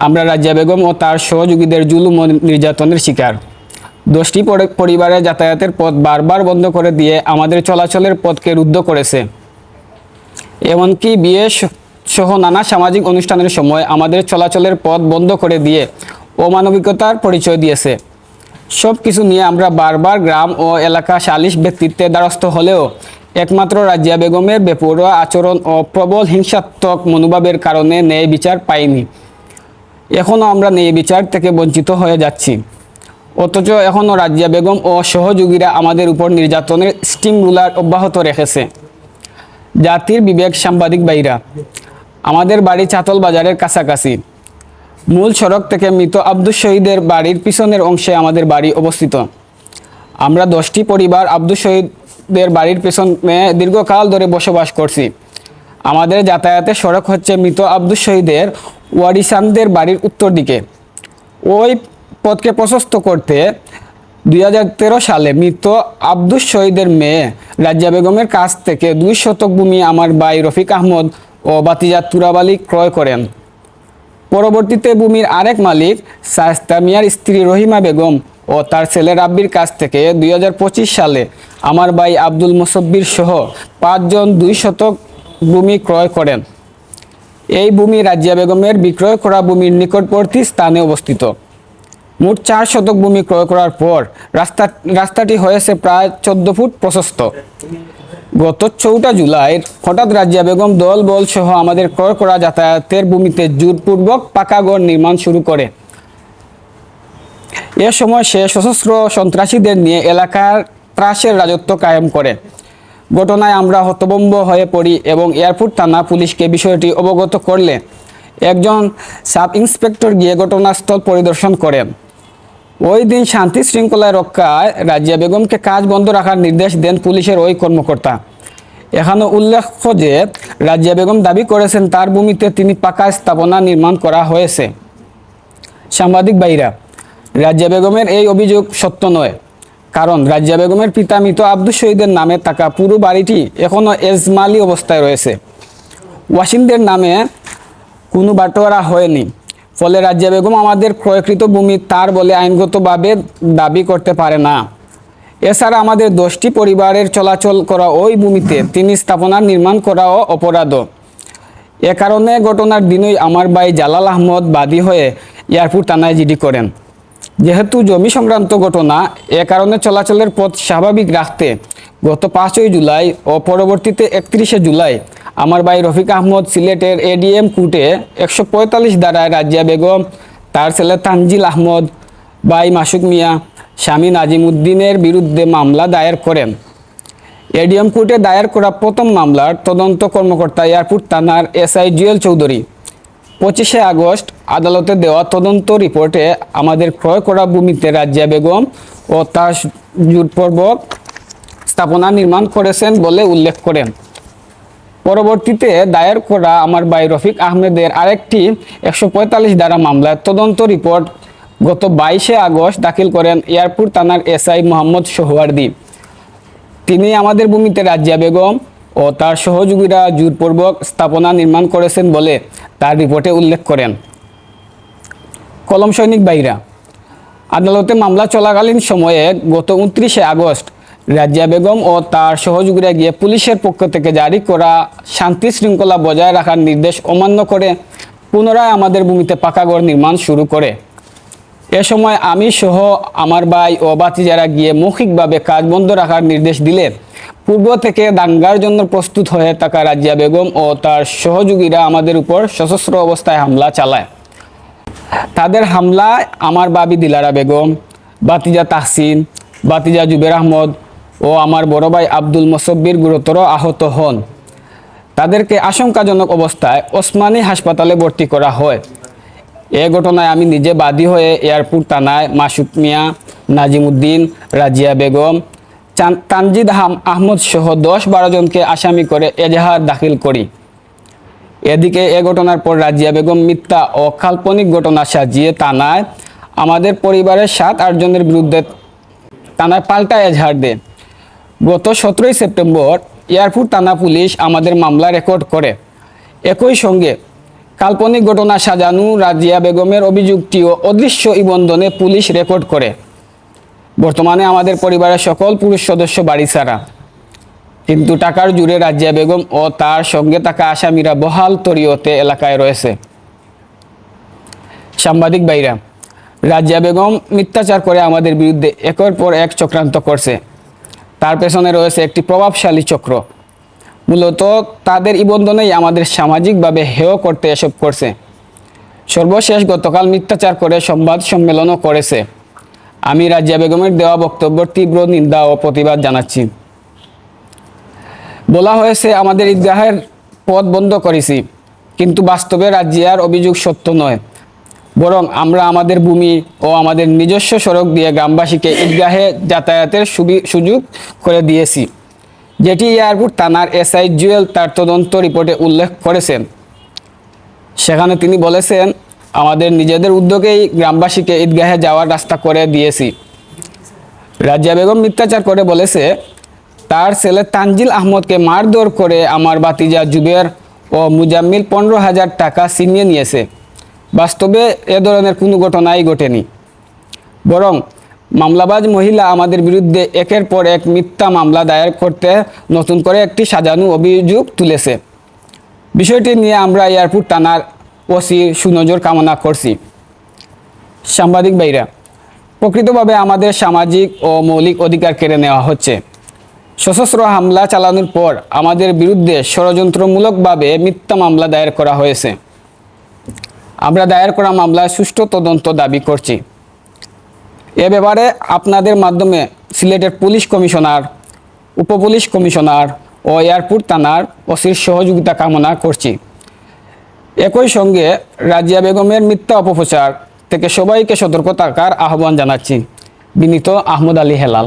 আমরা রাজিয়া বেগম ও তার সহযোগীদের জুলুম ও নির্যাতনের শিকার। দশটি পরি- পরিবারের যাতায়াতের পথ বারবার বন্ধ করে দিয়ে আমাদের চলাচলের পথকে রুদ্ধ করেছে। এমনকি বিয়ে সহ নানা সামাজিক অনুষ্ঠানের সময় আমাদের চলাচলের পথ বন্ধ করে দিয়ে অমানবিকতার পরিচয় দিয়েছে। সব কিছু নিয়ে আমরা বারবার গ্রাম ও এলাকা সালিশ ব্যক্তিত্বের দ্বারস্থ হলেও একমাত্র রাজিয়া বেগমের বেপরোয়া আচরণ ও প্রবল হিংসাত্মক মনোভাবের কারণে ন্যায় বিচার পাইনি। এখনও আমরা ন্যায় বিচার থেকে বঞ্চিত হয়ে যাচ্ছি। অথচ এখনও রাজিয়া বেগম ও সহযোগীরা আমাদের উপর নির্যাতনের স্টিম রুলার অব্যাহত রেখেছে। জাতির বিবেক সাংবাদিক বাইরা আমাদের বাড়ি চাতল বাজারের কাছাকাছি। মূল সড়ক থেকে মৃত আব্দুল শহীদের বাড়ির পিছনের অংশে আমাদের বাড়ি অবস্থিত। আমরা দশটি পরিবার আব্দুল শহীদের বাড়ির পেছনে দীর্ঘকাল ধরে বসবাস করছি। আমাদের যাতায়াতের সড়ক হচ্ছে মৃত আব্দুল শহীদের ওয়ারিসানদের বাড়ির উত্তর দিকে। ওই পথকে প্রশস্ত করতে দুই হাজার তেরো সালে মৃত আব্দুস শহীদের মেয়ে রাজিয়া বেগমের কাছ থেকে দুই শতক ভূমি আমার ভাই রফিক আহমদ ও বাতিজা তুরাবালি ক্রয় করেন। পরবর্তীতে ভূমির আরেক মালিক শায়স্তা মিয়ার স্ত্রী রহিমা বেগম ও তার ছেলে রাব্বির কাছ থেকে দুই হাজার পঁচিশ সালে আমার ভাই আব্দুল মুসব্বির সহ পাঁচজন দুই শতক ভূমি ক্রয় করেন। এই ভূমি রাজিয়া বেগমের বিক্রয় করা ভূমির নিকটবর্তী স্থানে অবস্থিত। মোট চার শতক ভূমি ক্রয় করার পর রাস্তা, রাস্তাটি হয়েছে প্রায় চোদ্দ ফুট প্রশস্ত। গত চৌঠা জুলাই হঠাৎ রাজিয়া বেগম দল বল সহ আমাদের ক্রয় করা যাতায়াতের ভূমিতে জোরপূর্বক পাকা ঘর নির্মাণ শুরু করে। এ সময় সে সশস্ত্র সন্ত্রাসীদের নিয়ে এলাকার ত্রাসের রাজত্ব কায়েম করে। ঘটনায় আমরা হতবম্ব হয়ে পড়ি এবং এয়ারপোর্ট থানা পুলিশকে বিষয়টি অবগত করলে একজন সাব ইন্সপেক্টর গিয়ে ঘটনাস্থল পরিদর্শন করেন। ওই দিন শান্তি শৃঙ্খলা রক্ষায় রাজিয়া বেগমকে কাজ বন্ধ রাখার নির্দেশ দেন পুলিশের ওই কর্মকর্তা। এখানে উল্লেখ্য যে, রাজিয়া বেগম দাবি করেছেন তার ভূমিতে তিনি পাকা স্থাপনা নির্মাণ করা হয়েছে। সাংবাদিক ভাইরা, রাজিয়া বেগমের এই অভিযোগ সত্য নয়। কারণ রাজিয়া বেগমের পিতা মৃত আব্দুল শহীদের নামে থাকা পুরো বাড়িটি এখনও এজমালি অবস্থায় রয়েছে। ওয়াসিমদের নামে কোনো বাটোয়ারা হয়নি। ফলে রাজিয়া বেগম আমাদের ক্রয়কৃত ভূমি তার বলে আইনগতভাবে দাবি করতে পারে না। এছাড়া আমাদের দশটি পরিবারের চলাচল করা ওই ভূমিতে তিনি স্থাপনা নির্মাণ করাও অপরাধ। এ কারণে ঘটনার দিনই আমার ভাই জালাল আহমদ বাদী হয়ে এয়ারপোর্ট থানায় জিডি করেন। যেহেতু জমি সংক্রান্ত ঘটনা, এ কারণে চলাচলের পথ স্বাভাবিক রাখতে গত পাঁচই জুলাই ও পরবর্তীতে একত্রিশে জুলাই আমার ভাই রফিক আহমদ সিলেটের এডিএম কোর্টে একশো পঁয়তাল্লিশ দ্বারায় রাজিয়া বেগম, তার ছেলে তানজিল আহমদ, ভাই মাসুক মিয়া, স্বামী নাজিমুদ্দিনের বিরুদ্ধে মামলা দায়ের করেন। এডিএম কোর্টে দায়ের করা প্রথম মামলার তদন্ত কর্মকর্তা এয়ারপোর্ট থানার এসআই জুয়েল চৌধুরী। পঁচিশে আগস্ট আদালতে দেওয়া তদন্ত রিপোর্টে আমাদের ক্রয় করা ভূমিতে রাজিয়া বেগম ও তার জোটপূর্বক স্থাপনা নির্মাণ করেছেন বলে উল্লেখ করেন। পরবর্তীতে দায়ের করা আমার ভাই রফিক আহমেদের আরেকটি একশো পঁয়তাল্লিশ দ্বারা মামলার তদন্ত রিপোর্ট গত বাইশে আগস্ট দাখিল করেন এয়ারপোর্ট থানার এসআই মোহাম্মদ সোহওয়ার্দী। তিনি আমাদের ভূমিতে রাজিয়া বেগম ও তার সহযোগীরা জোরপূর্বক স্থাপনা নির্মাণ করেছেন বলে তার রিপোর্টে উল্লেখ করেন। কলম সৈনিক বাইরা আদালতে মামলা চলাকালীন সময়ে গত উনত্রিশে আগস্ট রাজিয়া বেগম ও তার সহযোগীরা গিয়ে পুলিশের পক্ষ থেকে জারি করা শান্তি শৃঙ্খলা বজায় রাখার নির্দেশ অমান্য করে পুনরায় আমাদের ভূমিতে পাকাঘর নির্মাণ শুরু করে। এ সময় আমি সহ আমার ভাই ও বাতিজারা গিয়ে মৌখিকভাবে কাজ বন্ধ রাখার নির্দেশ দিলে পূর্ব থেকে দাঙ্গার জন্য প্রস্তুত হয়ে থাকা রাজিয়া বেগম ও তার সহযোগীরা আমাদের উপর সশস্ত্র অবস্থায় হামলা চালায়। তাদের হামলায় আমার বাবি দিলারা বেগম, বাতিজা তাহসিন, বাতিজা জুবের আহমদ ও আমার বড় ভাই আব্দুল মোসব্বির গুরুতর আহত হন। তাদেরকে আশঙ্কাজনক অবস্থায় ওসমানী হাসপাতালে ভর্তি করা হয়। এ ঘটনায় আমি নিজে বাদী হয়ে এয়ারপোর্ট থানায় মাসুক মিয়া, নাজিমুদ্দিন, রাজিয়া বেগম তানজিদ আহম- আহমদ সহ দশ বারো জনকে আসামি করে এজাহার দাখিল করি। এদিকে এ ঘটনার পর রাজিয়া বেগম মিথ্যা ও কাল্পনিক ঘটনা সাজিয়ে থানায় আমাদের পরিবারের সাত আটজনের বিরুদ্ধে থানায় পাল্টা এজাহার দেয়। গত সতেরোই সেপ্টেম্বর এয়ারপোর্ট থানা পুলিশ আমাদের মামলা রেকর্ড করে। একই সঙ্গে কাল্পনিক ঘটনা সাজানো রাজিয়া বেগমের অভিযোগটিও অদৃশ্য ইবন্দনে পুলিশ রেকর্ড করে। বর্তমানে আমাদের পরিবারের সকল পুরুষ সদস্য বাড়ি ছাড়া। কিন্তু টাকার জুড়ে রাজিয়া বেগম ও তার সঙ্গে থাকা আসামিরা বহাল তরিয়তে এলাকায় রয়েছে। সাংবাদিক বাইরা রাজিয়া বেগম মিথ্যাচার করে আমাদের বিরুদ্ধে একের পর এক চক্রান্ত করছে। তার পেছনে রয়েছে একটি প্রভাবশালী চক্র। মূলত তাদের ইবন্ধনেই আমাদের সামাজিকভাবে হেয় করতে এসব করছে। সর্বশেষ গতকাল মিথ্যাচার করে সংবাদ সম্মেলনও করেছে। আমি রাজিয়া বেগমের দেওয়া বক্তব্যের তীব্র নিন্দা ও প্রতিবাদ জানাচ্ছি। বলা হয়েছে, আমাদের ঈদগাহের পথ বন্ধ করেছি, কিন্তু বাস্তবে রাজিয়ার অভিযোগ সত্য নয়। বরং আমরা আমাদের ভূমি ও আমাদের নিজস্ব সড়ক দিয়ে গ্রামবাসীকে ঈদগাহে যাতায়াতের সুযোগ করে দিয়েছি, যেটি এয়ারপোর্ট থানার এসআই জুয়েল তার তদন্ত রিপোর্টে উল্লেখ করেছেন। সেখানে তিনি বলেছেন আমাদের নিজেদের উদ্যোগেই গ্রামবাসীকে ঈদগাহে যাওয়ার রাস্তা করে দিয়েছি। রাজিয়া বেগম মিথ্যাচার করে বলেছে, তার ছেলে তানজিল আহমদকে মারধর করে আমার বাতিজা জুবের ও মুজাম্মিল পনেরো হাজার টাকা ছিনিয়ে নিয়েছে। বাস্তবে এ ধরনের কোনো ঘটনাই ঘটেনি। বরং মামলাবাজ মহিলা আমাদের বিরুদ্ধে একের পর এক মিথ্যা মামলা দায়ের করতে নতুন করে একটি সাজানো অভিযোগ তুলেছে। বিষয়টি নিয়ে আমরা এয়ারপোর্ট থানার ওসির সুনজর কামনা করছি। সাংবাদিক ভাইরা, প্রকৃতভাবে আমাদের সামাজিক ও মৌলিক অধিকার কেড়ে নেওয়া হচ্ছে। সশস্ত্র হামলা চালানোর পর আমাদের বিরুদ্ধে ষড়যন্ত্রমূলকভাবে মিথ্যা মামলা দায়ের করা হয়েছে। আমরা দায়ের করা মামলায় সুষ্ঠু তদন্ত দাবি করছি। এ ব্যাপারে আপনাদের মাধ্যমে সিলেটের পুলিশ কমিশনার, উপপুলিশ কমিশনার ও এয়ারপোর্ট থানার ওসির সহযোগিতা কামনা করছি। একই সঙ্গে রাজিয়া বেগমের মিথ্যা অপপ্রচার থেকে সবাইকে সতর্ক থাকার আহ্বান জানাচ্ছি। বিনীত আহমদ আলী হেলাল।